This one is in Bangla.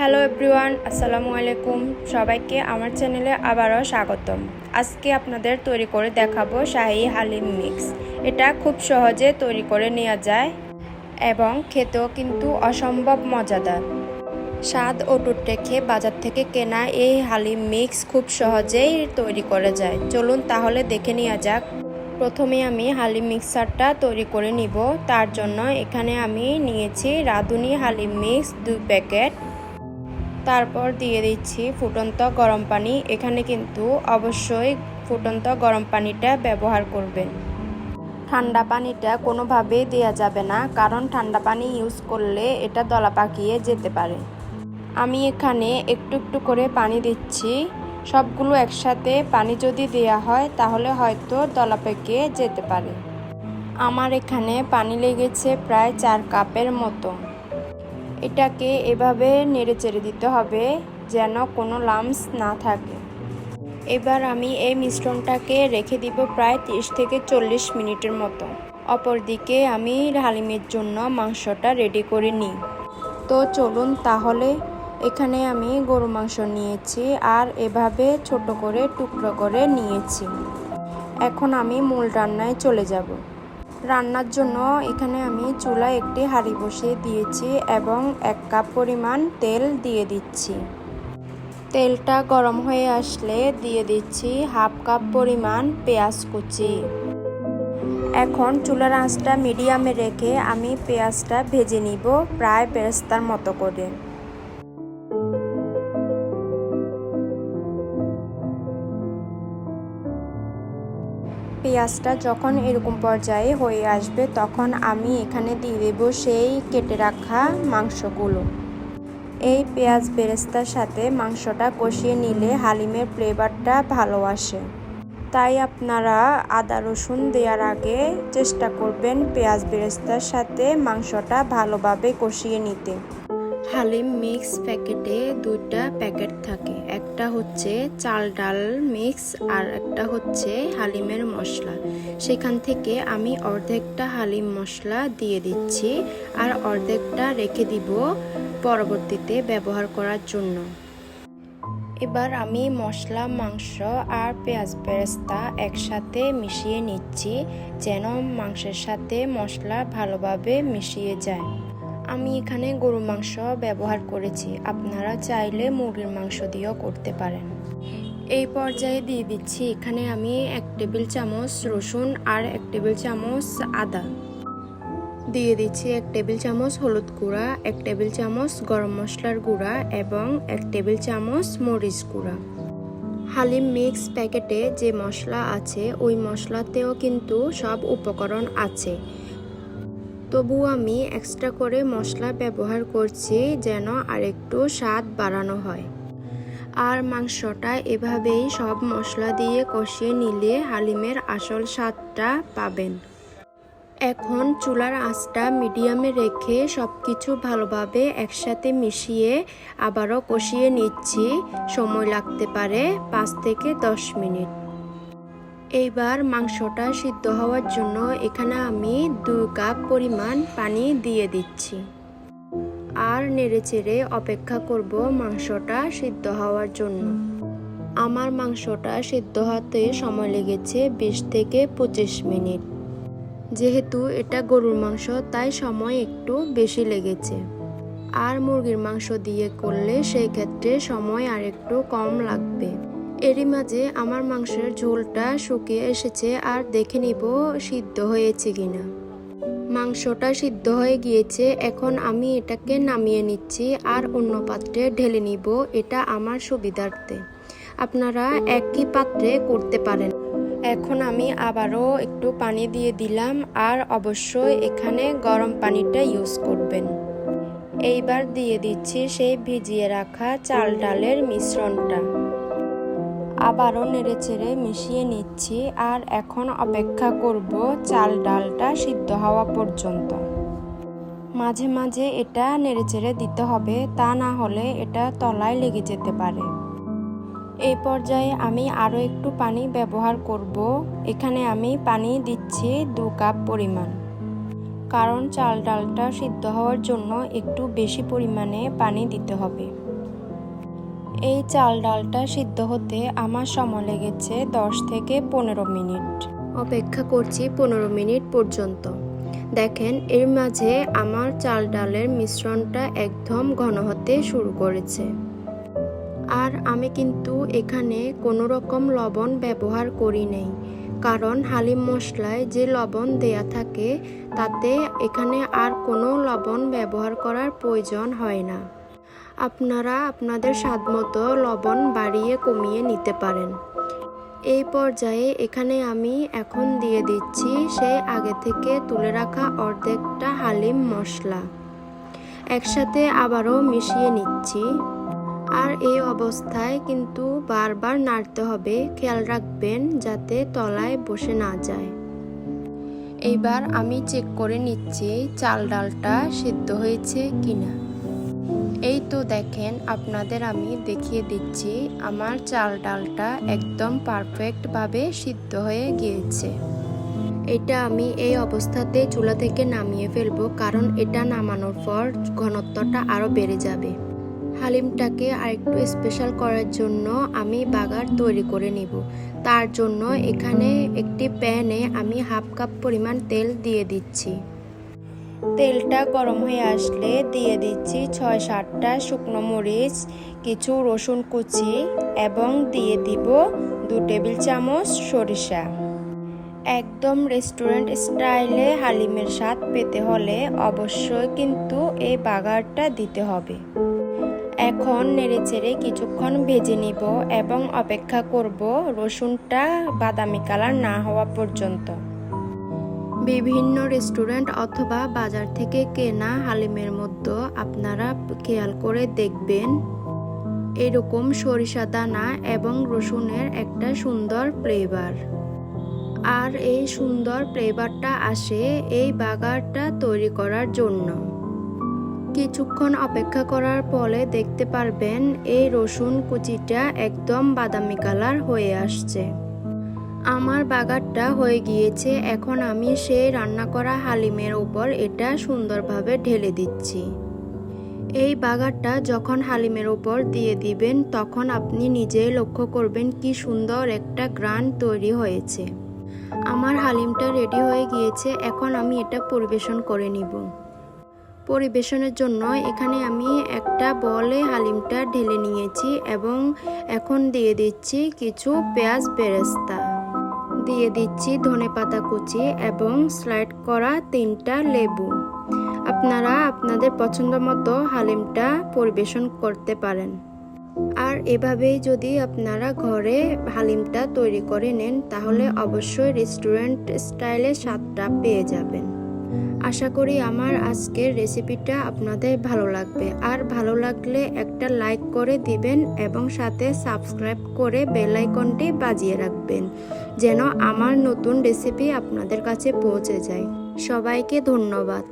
হ্যালো এভরিওয়ান আসসালামু আলাইকুম সবাইকে আমার চ্যানেলে আবারও স্বাগতম। আজকে আপনাদের তৈরি করে দেখাবো শাহি হালিম মিক্স। এটা খুব সহজে তৈরি করে নেওয়া যায় এবং খেতেও কিন্তু অসম্ভব মজাদার। স্বাদ ও রেখে বাজার থেকে কেনা এই হালিম মিক্স খুব সহজেই তৈরি করে যায়। চলুন তাহলে দেখে নেওয়া যাক। প্রথমে আমি হালিম মিক্সারটা তৈরি করে নিব। তার জন্য এখানে আমি নিয়েছি রাঁধুনি হালিম মিক্স দুই প্যাকেট। তারপর দিয়ে দিচ্ছি ফুটন্ত গরম পানি। এখানে কিন্তু অবশ্যই ফুটন্ত গরম পানিটা ব্যবহার করবেন। ঠান্ডা পানিটা কোনোভাবেই দেওয়া যাবে না, কারণ ঠান্ডা পানি ইউজ করলে এটা দলা পাকিয়ে যেতে পারে। আমি এখানে একটু একটু করে পানি দিচ্ছি। সবগুলো একসাথে পানি যদি দেয়া হয়, তাহলে হয়তো দলা পেকে যেতে পারে। আমার এখানে পানি লেগেছে প্রায় চার কাপের মতো। এটাকে এভাবে নেড়ে চেড়ে দিতে হবে যেন কোনো লামস না থাকে। এবার আমি এই মিশ্রণটাকে রেখে দিব প্রায় তিরিশ থেকে চল্লিশ মিনিটের মতো। অপরদিকে আমি হালিমের জন্য মাংসটা রেডি করে নিই। তো চলুন তাহলে এখানে আমি গরু মাংস নিয়েছি আর এভাবে ছোট করে টুকরো করে নিয়েছি। এখন আমি মূল রান্নায় চলে যাব। রান্নার জন্য এখানে আমি চুলায় একটি হাঁড়ি বসিয়ে দিয়েছি এবং এক কাপ পরিমাণ তেল দিয়ে দিচ্ছি। তেলটা গরম হয়ে আসলে দিয়ে দিচ্ছি হাফ কাপ পরিমাণ পেঁয়াজ কুচি। এখন চুলার আঁচটা মিডিয়ামে রেখে আমি পেঁয়াজটা ভেজে নিব প্রায় বেরেস্তার মতো করে। পেঁয়াজটা যখন এরকম পর্যায়ে হয়ে আসবে, তখন আমি এখানে দিয়ে দেব সেই কেটে রাখা মাংসগুলো। এই পেঁয়াজ বেরেস্তার সাথে মাংসটা কষিয়ে নিলে হালিমের ফ্লেভারটা ভালো আসে। তাই আপনারা আদা রসুন দেওয়ার আগে চেষ্টা করবেন পেঁয়াজ বেরেস্তার সাথে মাংসটা ভালোভাবে কষিয়ে নিতে। হালিম মিক্স প্যাকেটে দুইটা প্যাকেট থাকে। একটা হচ্ছে চাল ডাল মিক্স আর একটা হচ্ছে হালিমের মশলা। সেখান থেকে আমি অর্ধেকটা হালিম মশলা দিয়ে দিচ্ছি আর অর্ধেকটা রেখে দিব পরবর্তীতে ব্যবহার করার জন্য। এবার আমি মশলা, মাংস আর পেঁয়াজ বেরেস্তা একসাথে মিশিয়ে নিচ্ছি যেন মাংসের সাথে মশলা ভালোভাবে মিশিয়ে যায়। আমি এখানে গরু মাংস ব্যবহার করেছি। আপনারা চাইলে মুরগির মাংস দিয়েও করতে পারেন। এই পর্যায়ে দিয়ে দিচ্ছি এখানে আমি এক টেবিল চামচ রসুন আর এক টেবিল চামচ আদা। দিয়ে দিচ্ছি এক টেবিল চামচ হলুদ গুঁড়া, এক টেবিল চামচ গরম মশলার গুঁড়া এবং এক টেবিল চামচ মরিচ গুঁড়া। হালিম মিক্স প্যাকেটে যে মশলা আছে, ওই মশলাতেও কিন্তু সব উপকরণ আছে। তবু আমি এক্সট্রা করে মশলা ব্যবহার করছি যেন আরেকটু স্বাদ বাড়ানো হয়। আর মাংসটা এভাবেই সব মশলা দিয়ে কষিয়ে নিলে হালিমের আসল স্বাদটা পাবেন। এখন চুলার আঁচটা মিডিয়ামে রেখে সব কিছু ভালোভাবে একসাথে মিশিয়ে আবারও কষিয়ে নিচ্ছি। সময় লাগতে পারে পাঁচ থেকে দশ মিনিট। এইবার মাংসটা সিদ্ধ হওয়ার জন্য এখানে আমি দু কাপ পরিমাণ পানি দিয়ে দিচ্ছি। আর নেড়েচেড়ে অপেক্ষা করব মাংসটা সিদ্ধ হওয়ার জন্য। আমার মাংসটা সিদ্ধ হতে সময় লেগেছে বিশ থেকে পঁচিশ মিনিট। যেহেতু এটা গরুর মাংস, তাই সময় একটু বেশি লেগেছে। আর মুরগির মাংস দিয়ে করলে সেই ক্ষেত্রে সময় আর একটু কম লাগবে। এরই মাঝে আমার মাংসের ঝোলটা শুকিয়ে এসেছে আর দেখে নিব সিদ্ধ হয়েছে কিনা। মাংসটা সিদ্ধ হয়ে গিয়েছে, এখন আমি এটাকে নামিয়ে নিচ্ছি আর অন্য পাত্রে ঢেলে নিব, এটা আমার সুবিধার্থে। আপনারা একই পাত্রে করতে পারেন। এখন আমি আবারও একটু পানি দিয়ে দিলাম আর অবশ্যই এখানে গরম পানিটা ইউজ করবেন। এইবার দিয়ে দিচ্ছি সেই ভিজিয়ে রাখা চাল ডালের মিশ্রণটা। আবারও নেড়ে চেড়ে মিশিয়ে নিচ্ছি আর এখন অপেক্ষা করব চাল ডালটা সিদ্ধ হওয়া পর্যন্ত। মাঝে মাঝে এটা নেড়ে চেড়ে দিতে হবে, তা না হলে এটা তলায় লেগে যেতে পারে। এই পর্যায়ে আমি আরও একটু পানি ব্যবহার করব। এখানে আমি পানি দিচ্ছি দু কাপ পরিমাণ। কারণ চাল ডালটা সিদ্ধ হওয়ার জন্য একটু বেশি পরিমাণে পানি দিতে হবে। এই চাল ডালটা সিদ্ধ হতে আমার সময় লেগেছে দশ থেকে পনেরো মিনিট। অপেক্ষা করছি পনেরো মিনিট পর্যন্ত। দেখেন, এর মাঝে আমার চাল ডালের মিশ্রণটা একদম ঘন হতে শুরু করেছে। আর আমি কিন্তু এখানে কোনো রকম লবণ ব্যবহার করি নাই, কারণ হালিম মশলায় যে লবণ দেয়া থাকে, তাতে এখানে আর কোনো লবণ ব্যবহার করার প্রয়োজন হয় না। আপনারা আপনাদের স্বাদমতো লবণ বাড়িয়ে কমিয়ে নিতে পারেন। এই পর্যায়ে এখানে আমি এখন দিয়ে দিচ্ছি সেই আগে থেকে তুলে রাখা অর্ধেকটা হালিম মশলা। একসাথে আবারও মিশিয়ে নিচ্ছি। আর এই অবস্থায় কিন্তু বারবার নাড়তে হবে, খেয়াল রাখবেন যাতে তলায় বসে না যায়। এইবার আমি চেক করে নিচ্ছি চাল ডালটা সিদ্ধ হয়েছে কিনা। এই তো দেখেন, আপনাদের আমি দেখিয়ে দিচ্ছি, আমার চাল ডালটা একদম পারফেক্টভাবে সিদ্ধ হয়ে গিয়েছে। এটা আমি এই অবস্থাতে চুলা থেকে নামিয়ে ফেলব, কারণ এটা নামানোর পর ঘনত্বটা আরও বেড়ে যাবে। হালিমটাকে আরেকটু স্পেশাল করার জন্য আমি বাগার তৈরি করে নিব। তার জন্য এখানে একটি প্যানে আমি হাফ কাপ পরিমাণ তেল দিয়ে দিচ্ছি। তেলটা গরম হয়ে আসলে দিয়ে দিচ্ছি ছয় সাতটা শুকনো মরিচ, কিছু রসুন কুচি এবং দিয়ে দিব দু টেবিল চামচ সরিষা। একদম রেস্টুরেন্ট স্টাইলে হালিমের স্বাদ পেতে হলে অবশ্যই কিন্তু এই বাগারটা দিতে হবে। এখন নেড়েচেড়ে কিছুক্ষণ ভেজে নিব এবং অপেক্ষা করব রসুনটা বাদামি কালার না হওয়া পর্যন্ত। বিভিন্ন রেস্টুরেন্ট অথবা বাজার থেকে কেনা হালিমের মধ্যে আপনারা খেয়াল করে দেখবেন। এরকম সরিষা দানা এবং রসুনের একটা সুন্দর ফ্লেভার আর এই সুন্দর ফ্লেভারটা আসে এই বাগারটা তৈরি করার জন্য। কিছুক্ষণ অপেক্ষা করার পরে দেখতে পারবেন এই রসুন কুচিটা একদম বাদামি কালার হয়ে আসছে। আমার বাগারটা হয়ে গিয়েছে, এখন আমি সেই রান্না করা হালিমের উপর এটা সুন্দরভাবে ঢেলে দিচ্ছি। এই বাগারটা যখন হালিমের উপর দিয়ে দিবেন, তখন আপনি নিজেই লক্ষ্য করবেন কি সুন্দর একটা গ্রান তৈরি হয়েছে। আমার হালিমটা রেডি হয়ে গিয়েছে, এখন আমি এটা পরিবেশন করে নিব। পরিবেশনের জন্য এখানে আমি একটা বলে হালিমটা ঢেলে নিয়েছি এবং এখন দিয়ে দিচ্ছি কিছু পেঁয়াজ বেরেস্তা। দিয়ে দিচ্ছি ধনে পাতা কুচি এবং স্লাইড করা তিনটা লেবু। আপনারা আপনাদের পছন্দ মতো হালিমটা পরিবেশন করতে পারেন। আর এভাবেই যদি আপনারা ঘরে হালিমটা তৈরি করে নেন, তাহলে অবশ্যই রেস্টুরেন্ট স্টাইলে স্বাদটা পেয়ে যাবেন। আশা করি আমার আজকের রেসিপিটা আপনাদের ভালো লাগবে। আর ভালো লাগলে একটা লাইক করে দিবেন এবং সাথে সাবস্ক্রাইব করে বেল আইকনটি বাজিয়ে রাখবেন, যেন আমার নতুন রেসিপি আপনাদের কাছে পৌঁছে যায়। সবাইকে ধন্যবাদ।